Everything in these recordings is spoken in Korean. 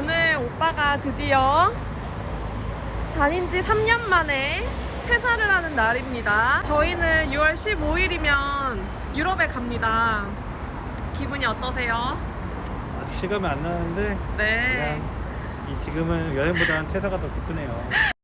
아빠가 드디어 다닌 지 3년 만에 퇴사를 하는 날입니다. 저희는 6월 15일이면 유럽에 갑니다. 기분이 어떠세요? 실감이 안 나는데 네. 그냥 이 지금은 여행보다는 퇴사가 더 기쁘네요.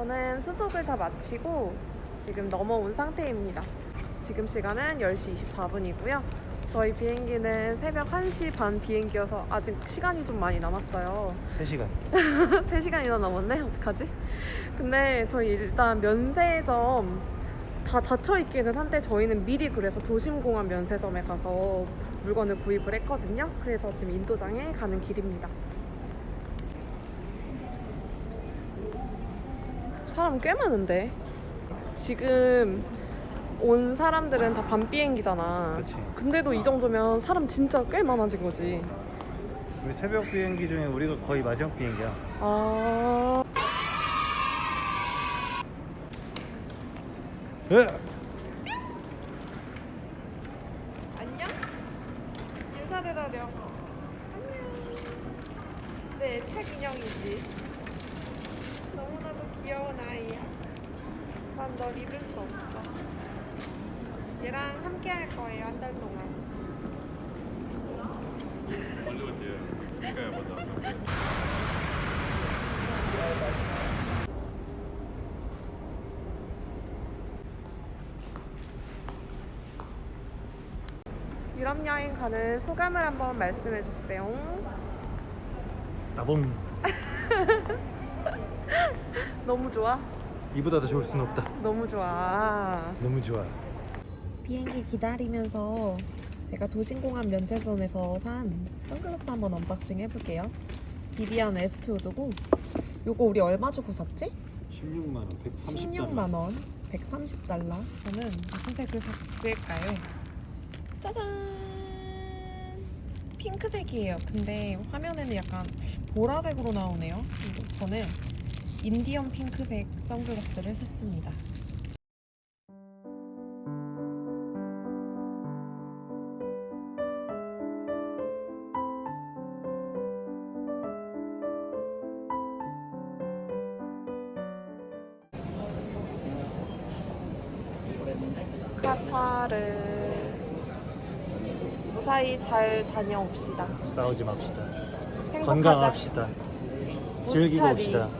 저는 수속을 다 마치고 지금 넘어온 상태입니다. 지금 시간은 10시 24분이고요. 저희 비행기는 새벽 1시 반 비행기여서 아직 시간이 좀 많이 남았어요. 3시간. 3시간이나 남았네? 어떡하지? 근데 저희 일단 면세점 다 닫혀 있기는 한데 저희는 미리 그래서 도심공항 면세점에 가서 물건을 구입을 했거든요. 그래서 지금 인도장에 가는 길입니다. 사람 꽤 많은데? 지금 온 사람들은 다 밤 비행기잖아. 그렇지. 근데도 이 정도면 사람 진짜 꽤 많아진 거지. 우리 새벽 비행기 중에 우리가 거의 마지막 비행기야. 아. 에? 안녕? 인사를 하려. 안녕. 네, 최균영이지. 너무나도 귀여운 아이야. 난널 잃을 수 없어. 얘랑 함께 할 거예요, 한 달 동안. 유럽 여행 가는 소감을 한번 말씀해 주세요. 나봉. 너무 좋아? 이보다 더 좋을 수는 없다. 너무 좋아. 너무 좋아. 비행기 기다리면서 제가 도심공항 면세점에서 산 선글라스 한번 언박싱 해볼게요. 비비안 웨스트우드고 요거 우리 얼마 주고 샀지? 16만 원, 130. 16만 원, 130달러. 저는 무슨 색을 샀을까요? 짜잔! 핑크색이에요. 근데 화면에는 약간 보라색으로 나오네요. 저는 인디언 핑크색 선글라스를 샀습니다. 카타르 무사히 잘 다녀옵시다. 싸우지 맙시다. 행복하자. 건강합시다. 즐기고. 옵시다.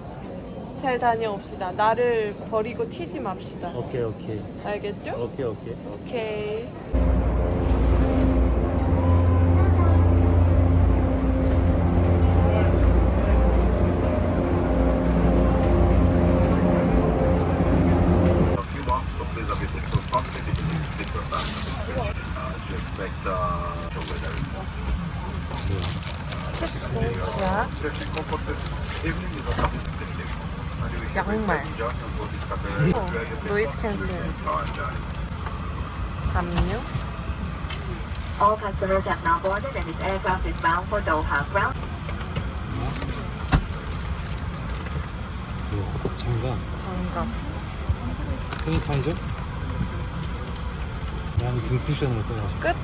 잘 다녀옵시다. 나를 버리고 튀지 맙시다. 오케이 오케이. 알겠죠? 오케이 오케이. 오케이. if you want, so please obviously to talk to the speaker back. Uh, to expect uh, to weather. 치스, 지압, If you comfort evening is a 양말, 어, 노이즈 캔슬, 담요, All passengers have now boarded and this aircraft is bound for Doha. Ground 장갑, 장갑. 세니타이저. 난등 쿠션으로 써가지고. 끝.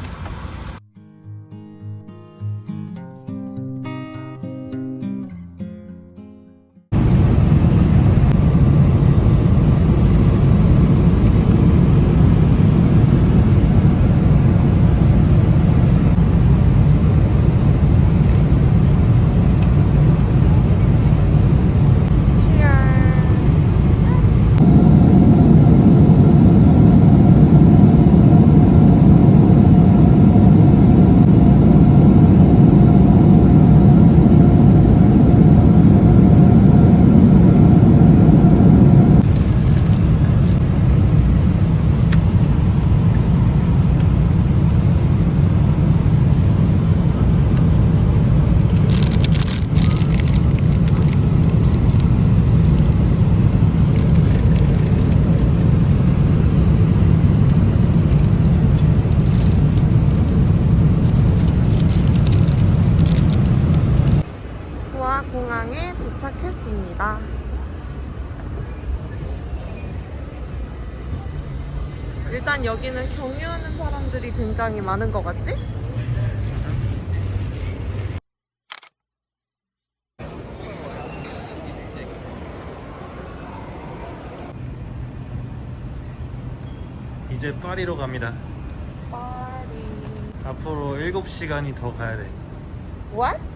Cheers. 도착했습니다. 일단 여기는 경유하는 사람들이 굉장히 많은 것 같지? 이제 파리로 갑니다. 파리. 앞으로 7시간이 더 가야 돼. What?